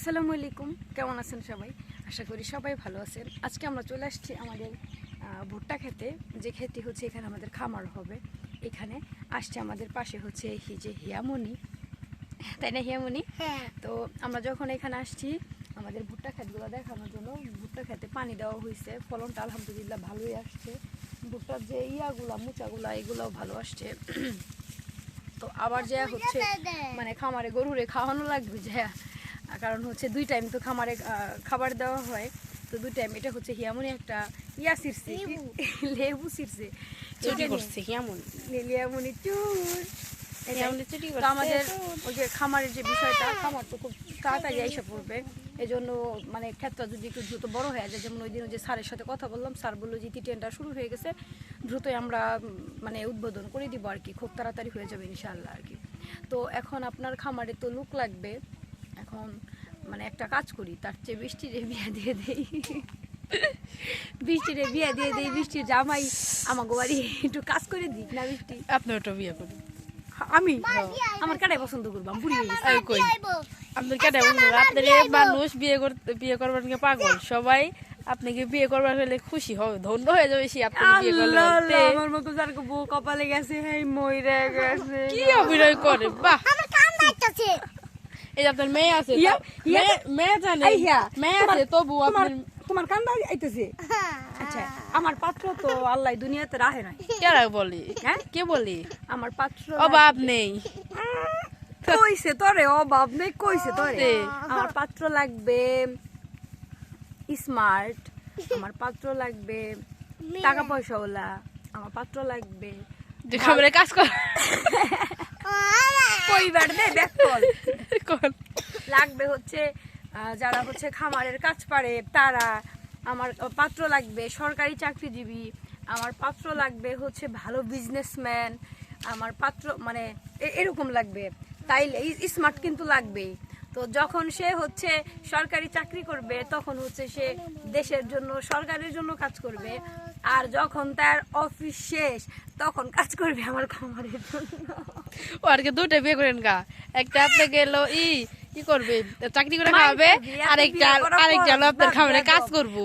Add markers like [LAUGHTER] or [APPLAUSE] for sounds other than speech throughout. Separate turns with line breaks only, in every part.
আসসালামু আলাইকুম। কেমন আছেন সবাই? আশা করি সবাই ভালো আছেন। আজকে আমরা চলে আসছি আমাদের ভুট্টা খেতে। যে খেতে হচ্ছে এখানে আমাদের খামার হবে। এখানে আসছে আমাদের পাশে হচ্ছে এই যে হিয়ামনি। তাই না হিয়ামনি?
হ্যাঁ।
তো আমরা যখন এখানে আসছি আমাদের ভুট্টা ক্ষেতগুলো দেখানোর জন্য ভুট্টা খেতে পানি দেওয়া হয়েছে ফলনটা আলহামদুলিল্লাহ ভালোই আসছে। ভুট্টার যে ইয়াগুলা মুচাগুলা এগুলোও ভালো আসছে। তো আবার যে হচ্ছে মানে খামারে গরুরে খাওয়ানো লাগবে যে কারণ হচ্ছে দুই টাইম তো খামারে খাবার দেওয়া হয়। তো দুই টাইম এটা হচ্ছে হিয়ামনি একটা ইয়া সিরছে
লেবু।
লেবু সিরছে
চুরি
আমাদের ওই যে খামারের যে বিষয়টা খামার তো খুব তাড়াতাড়ি এসে পড়বে। এই জন্য মানে ক্ষেত্র যদি একটু দ্রুত বড় হয়ে যায় যেমন ওই দিন ওই যে স্যারের সাথে কথা বললাম স্যার বলল যে টি টেনটা শুরু হয়ে গেছে দ্রুতই আমরা মানে উদ্বোধন করে দিব আর কি। খুব তাড়াতাড়ি হয়ে যাবে ইনশাআল্লাহ আর কি। তো এখন আপনার খামারে তো লুক লাগবে। এখন মানে একটা কাজ করি তার চেয়ে বৃষ্টিরে বিয়া দিয়ে দেই। বৃষ্টিরে বিয়া দিয়ে দেই বৃষ্টির জামাই আমাকে বাড়ি একটু কাজ করে দিক না বৃষ্টি?
আপনি ওটা বিয়ে করুন।
আমি? আমার কাটাই পছন্দ করবাম বুড়ি হয়ে গেছে।
কই আপনার কেটে বলব আপনার মানুষ বিয়ে করতে বিয়ে করবার নিয়ে পাগল? সবাই আপনাকে বিয়ে করবার হলে খুশি হবে ধন্য হয়ে যাবে সে আপনি বিয়ে করলে
আমার মতো যার বউ কপালে গেছে হ্যাঁ মইরে গেছে।
কি অভিনয় করে? বাহ!
আমার কান লাগতেছে
এই আপনার মেয়ে আছে। মেয়ে- জানে। মেয়ে আছে তবু
তোমার
আপনার
তোমার কান্দা আইতেছে? আচ্ছা আমার পাত্র তো আল্লাহ দুনিয়াতে রাহে
কেরা বলি?
হ্যাঁ?
কে বলি?
আমার পাত্র
অভাব নেই।
কইছে তোরে অভাব নেই কইছে তোরে। আমার পাত্র লাগবে স্মার্ট আমার পাত্র লাগবে টাকা পয়সাওয়ালা আমার পাত্র লাগবে
কাজ কর [LAUGHS]
ব্যাক কল। [LAUGHS]
কর।
লাগবে হচ্ছে যারা হচ্ছে খামারের কাজ পারে তারা আমার পাত্র লাগবে সরকারি চাকরিজীবী আমার পাত্র লাগবে হচ্ছে ভালো বিজনেসম্যান আমার পাত্র মানে এরকম লাগবে। তাইলে স্মার্ট কিন্তু লাগবেই। তো যখন সে হচ্ছে সরকারি চাকরি করবে তখন হচ্ছে সে দেশের জন্য সরকারের জন্য কাজ করবে। আর যখন তার অফিস শেষ তখন কাজ করবে আমার খামারের জন্য।
ও আর কি দুটো বিয়ে করেন গা। একটা আপনি গেল ই কি করবে চাকরি করে খাওয়াবে আরেকটা আরেকটা হলো আপনার খাবারে কাজ করব।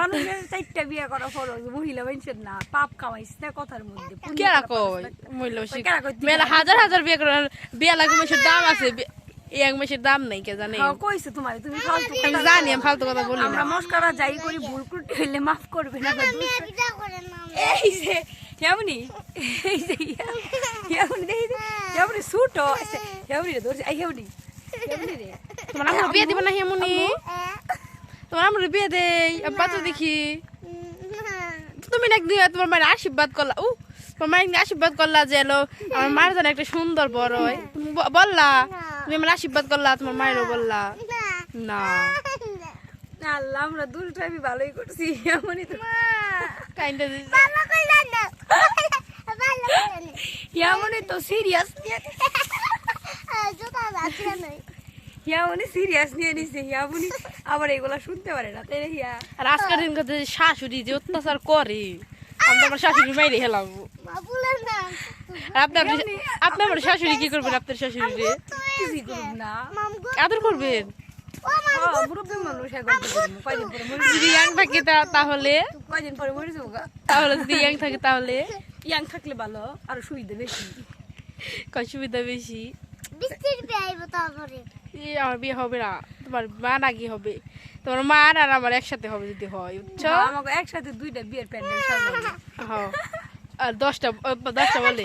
মানুষের চারটা বিয়ে করা ফরজ মহিলা মানুষের না পাপ কামাইছ না কথার মধ্যে।
কেরা কই মহিলা মেলা হাজার হাজার বিয়ে করার বিয়ে লাগে মেশের দাম আছে এক মেশের দাম নেই কে জানে?
হ্যাঁ, কইছে তোমার তুমি ফালতু
আমি জানি আমি ফালতু কথা বলি না।
আমরা মস্কারা যাই করি ভুল ত্রুটি হইলে মাফ করবে না এই যে কেমনি দেখি কেমনি সুট কেমনি রে ধরছি আই কেমনি কেমনি রে
তোমার আমার বিয়ে দিব না হেমনি তোমার আমার বিয়ে আমি পাত্র দেখি তুমি একদিন তোমার মায়ের আশীর্বাদ করলা উ তোমার মায়ের আশীর্বাদ করলা যে এলো আমার মায়ের যেন একটা সুন্দর বড় হয় বললা তুমি আমার আশীর্বাদ করলা তোমার মায়েরও বললা না
আল্লাহ আমরা দুটো আমি ভালোই করছি এমনই তো
কাইন্ডা
ভালো না ভালো করে না
এমনই তো সিরিয়াস ইয়ামনি সিরিয়াস নিয়ে নিছে ইয়ামনি আবার এগুলা শুনতে পারে না তাই হিয়া
আর আজকের দিন কথা শাশুড়ি যে অত্যাচার করে আমি আমার শাশুড়ি মাইরে হেলাম আপনার আপনার আমার শাশুড়ি কি করবেন আপনার শাশুড়ি রে
কিছুই করুম না
আদর করবেন যদি ইয়াং থাকে তাহলে। তাহলে যদি ইয়াং থাকে তাহলে
ইয়াং থাকলে ভালো আর সুবিধা বেশি।
কয় সুবিধা বেশি? আমার বিয়ে হবে না। তোমার মা নাকি হবে। তোমার মা আর আমার একসাথে হবে যদি হয় বুঝছ?
হ্যাঁ, আমাকে একসাথে দুইটা বিয়ের প্যান্ডেল সাজাবো
হ্যাঁ। আর দশটা ও, দশটা বলে?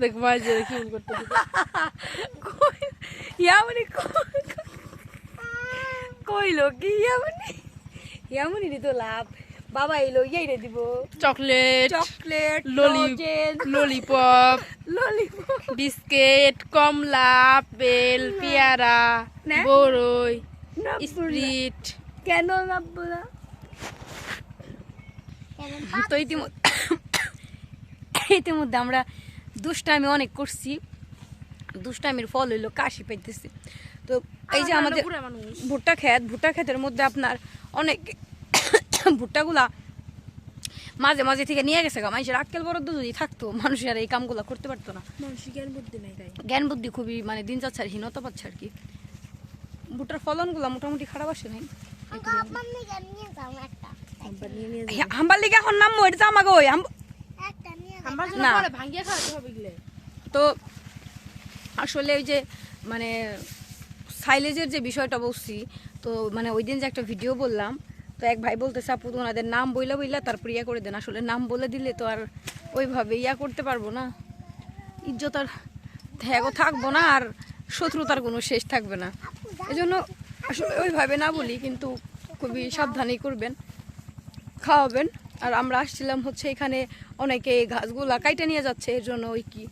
দেখ মা যে কি করতে
ইয়ামনি কইলো কি রে তো লাভ। বাবা এলো ইয়াই রে দিব।
Chocolate
chocolate
lolly
lozenge.
Lollipop
lollipop.
Biscuit কমলা আপেল পেয়ারা? বড়ই স্প্রিট।
কেন নাববো না? তো ইতিমধ্যে ইতিমধ্যে আমরা দুষ্টামি অনেক করছি। দুষ্টামির ফল হইল কাশি পাইতেছি। তো এই যে আমাদের ভুট্টা ক্ষেত ভুট্টা ক্ষেতের মধ্যে আপনার অনেক [COUGHS] ভুট্টাগুলা মাঝে মাঝে থেকে নিয়ে গেছে গা। মানুষের আক্কেল বরাদ্দ যদি থাকতো মানুষ আর এই কামগুলো করতে পারতো না।
মানুষের জ্ঞান বুদ্ধি নাই তাই।
জ্ঞান বুদ্ধি খুবই মানে দিন যাচ্ছে আর হীনতা পাচ্ছে আর কি। ভুট্টার ফলনগুলো মোটামুটি খারাপ আসে নাই। হাম্বার লিগে এখন নাম এটা আমাকে ওই না। তো আসলে ওই যে মানে সাইলেজের যে বিষয়টা বলছি, তো মানে ওই দিন যে একটা ভিডিও বললাম, তো এক ভাই বলতেছে, আপু ওনাদের নাম বইলা বইলা তারপর ইয়া করে দেন। আসলে নাম বলে দিলে তো আর ওইভাবে ইয়া করতে পারব না। ইজ্জত আর ত্যাগও থাকব না আর শত্রুতার কোনো শেষ থাকবে না। এজন্য আসলে ওইভাবে না বলি, কিন্তু খুবই সাবধানেই করবেন, খাওয়াবেন। আর আমরা আসছিলাম হচ্ছে এখানে অনেকে ঘাসগুলা কাইটে নিয়ে যাচ্ছে, এর জন্য ওই কি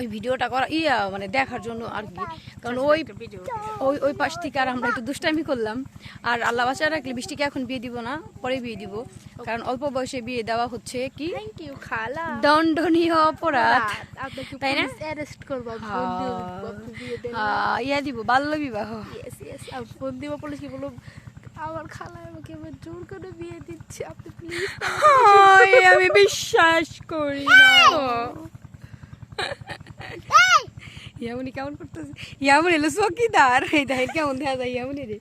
ওই ভিডিওটা করা ইয়া মানে দেখার জন্য আর কি। কারণ ওই ওই ওই পাশ থেকে আর আমরা একটু দুষ্টামি করলাম। আর আল্লাহ বাচ্চা রাখলে বৃষ্টিকে এখন বিয়ে দিব না পরে বিয়ে দিব। কারণ অল্প বয়সে বিয়ে দেওয়া হচ্ছে কি?
খালা।
দণ্ডনীয় অপরাধ। তাই না?
দেন
আহ, ইয়া দিব বাল্য বিবাহ।
ফোন দিব পুলিশকে বলব আমার খালা আমাকে জোর করে বিয়ে দিচ্ছে আপনি প্লিজ
আমি বিশ্বাস করি না। ইয়ামনি কেমন করতেছে? ইয়ামনি এলো চকিদার। এই দেখেন কেমন দেখা যায় ইয়ামনি রে।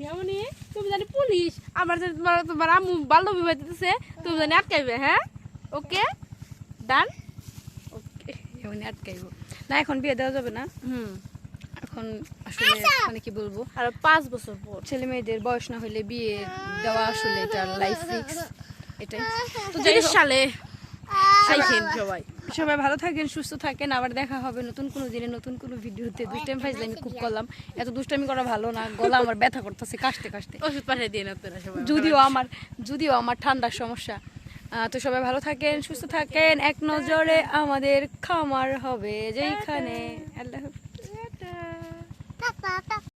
যেমনই তুমি জানি পুলিশ। আমার জানি তোমার তোমার আম্মু বাল্য বিবাহ দিতেছে তুমি জানি আটকাইবে হ্যাঁ? ওকে? ডান?
ওকে ইয়ামনি আটকাইব। না এখন বিয়ে দেওয়া যাবে না।
হুম।
এখন আসলে মানে কি বলব?
আর পাঁচ বছর পর।
ছেলে মেয়েদের বয়স না হলে বিয়ে দেওয়া আসলে এটা লাইফ ফিক্স এটাই। তো যাই
সালে সাইকেন সবাই।
সবাই ভালো থাকেন সুস্থ থাকেন। আবার দেখা হবে নতুন কোনো দিনে নতুন কোনো ভিডিওতে। দুষ্টাইম ফাইজ আমি খুব করলাম। এত দুষ্টামি করা ভালো না। গলা আমার ব্যথা করতেছে কাশতে কাশতে।
ওষুধ পাঠিয়ে দিয়ে আপনারা সবাই।
যদিও আমার যদিও আমার ঠান্ডার সমস্যা। তো সবাই ভালো থাকেন সুস্থ থাকেন। এক নজরে আমাদের খামার হবে যেইখানে। আল্লাহ